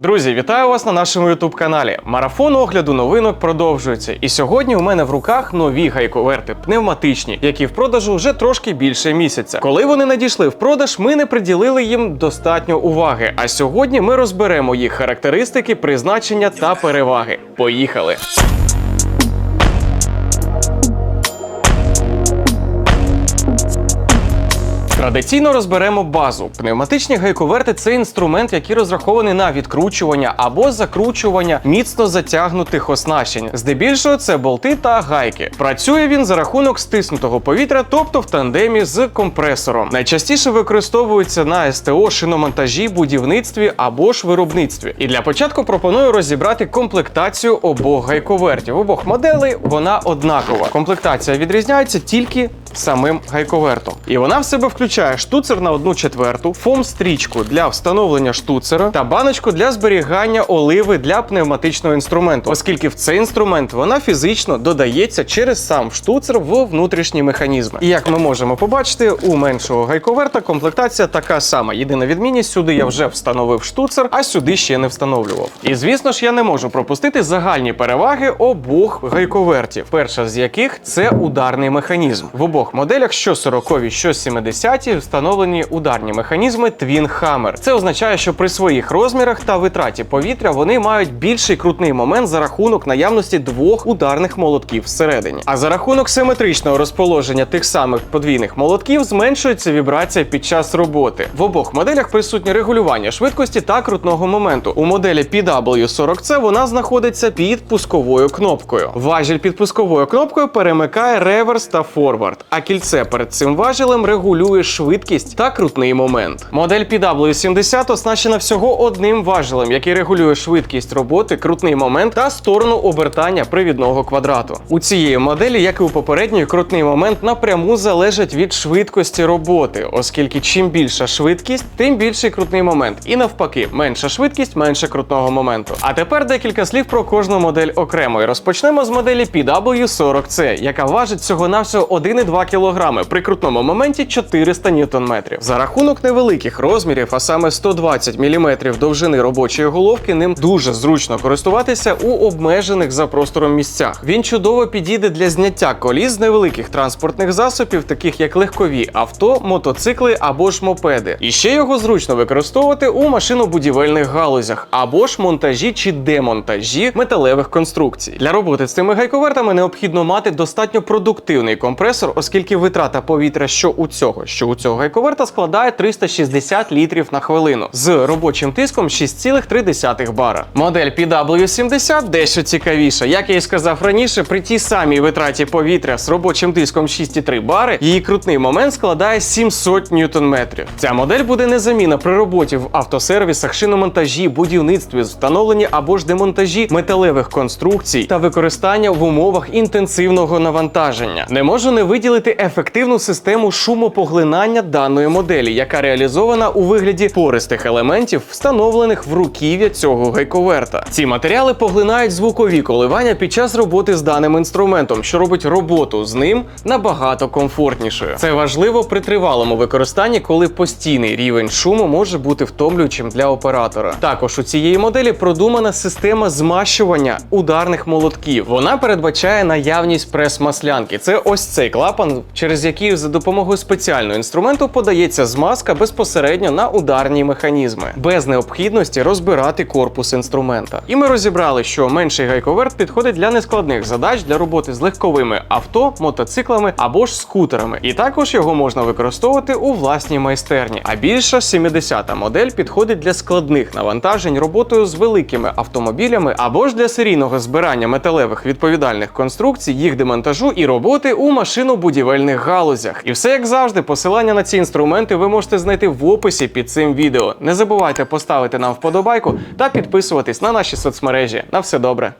Друзі, вітаю вас на нашому ютуб-каналі. Марафон огляду новинок продовжується. І сьогодні у мене в руках нові гайковерти пневматичні, які в продажу вже трошки більше місяця. Коли вони надійшли в продаж, ми не приділили їм достатньо уваги. А сьогодні ми розберемо їх характеристики, призначення та переваги. Поїхали! Традиційно розберемо базу. Пневматичні гайковерти це інструмент, який розрахований на відкручування або закручування міцно затягнутих оснащень. Здебільшого це болти та гайки. Працює він за рахунок стиснутого повітря, тобто в тандемі з компресором. Найчастіше використовується на СТО, шиномонтажі, будівництві або ж виробництві. І для початку пропоную розібрати комплектацію обох гайковертів. Обох моделей вона однакова. Комплектація відрізняється тільки самим гайковертом. І вона в себе включає штуцер на 1 четверту, фом-стрічку для встановлення штуцера та баночку для зберігання оливи для пневматичного інструменту, оскільки в цей інструмент вона фізично додається через сам штуцер в внутрішні механізми. І як ми можемо побачити, у меншого гайковерта комплектація така сама. Єдина відмінність сюди я вже встановив штуцер, а сюди ще не встановлював. І звісно ж, я не можу пропустити загальні переваги обох гайковертів. Перша з яких це ударний механізм. В обох моделях, що 40 що 70 встановлені ударні механізми Twin Hammer. Це означає, що при своїх розмірах та витраті повітря вони мають більший крутний момент за рахунок наявності двох ударних молотків всередині. А за рахунок симетричного розположення тих самих подвійних молотків зменшується вібрація під час роботи. В обох моделях присутнє регулювання швидкості та крутного моменту. У моделі PW40C вона знаходиться під пусковою кнопкою. Важіль під пусковою кнопкою перемикає реверс та форвард, а кільце перед цим важелем регулює швидкість та крутний момент. Модель PW70 оснащена всього одним важелем, який регулює швидкість роботи, крутний момент та сторону обертання привідного квадрату. У цієї моделі, як і у попередньої, крутний момент напряму залежить від швидкості роботи, оскільки чим більша швидкість, тим більший крутний момент. І навпаки, менша швидкість, менше крутного моменту. А тепер декілька слів про кожну модель окремо. І розпочнемо з моделі PW40C, яка важить всього-навсього 1,2 кг, при крутному моменті 400 Нм. За рахунок невеликих розмірів, а саме 120 мм довжини робочої головки, ним дуже зручно користуватися у обмежених за простором місцях. Він чудово підійде для зняття коліс з невеликих транспортних засобів, таких як легкові авто, мотоцикли або ж мопеди. І ще його зручно використовувати у машинобудівельних галузях або ж монтажі чи демонтажі металевих конструкцій. Для роботи з цими гайковертами необхідно мати достатньо продуктивний компресор, оскільки витрата повітря, що у цього, що у цього гайковерта складає 360 літрів на хвилину з робочим тиском 6,3 бара. Модель PW70 дещо цікавіша. Як я і сказав раніше, при тій самій витраті повітря з робочим тиском 6,3 бари її крутний момент складає 700 ньютон-метрів. Ця модель буде незамінна при роботі в автосервісах, шиномонтажі, будівництві, встановленні або ж демонтажі металевих конструкцій та використання в умовах інтенсивного навантаження. Не можу не виділити ефективну систему шумопоглинання даної моделі, яка реалізована у вигляді пористих елементів, встановлених в руків'я цього гайковерта. Ці матеріали поглинають звукові коливання під час роботи з даним інструментом, що робить роботу з ним набагато комфортнішою. Це важливо при тривалому використанні, коли постійний рівень шуму може бути втомлюючим для оператора. Також у цієї моделі продумана система змащування ударних молотків. Вона передбачає наявність прес-маслянки. Це ось цей клапан, через який за допомогою спеціального інструменту подається змазка безпосередньо на ударні механізми, без необхідності розбирати корпус інструмента. І ми розібрали, що менший гайковерт підходить для нескладних задач для роботи з легковими авто, мотоциклами або ж скутерами. І також його можна використовувати у власній майстерні. А більша 70-та модель підходить для складних навантажень роботою з великими автомобілями або ж для серійного збирання металевих відповідальних конструкцій, їх демонтажу і роботи у машинобудівельних галузях. І все як завжди, посилання на ці інструменти ви можете знайти в описі під цим відео. Не забувайте поставити нам вподобайку та підписуватись на наші соцмережі. На все добре.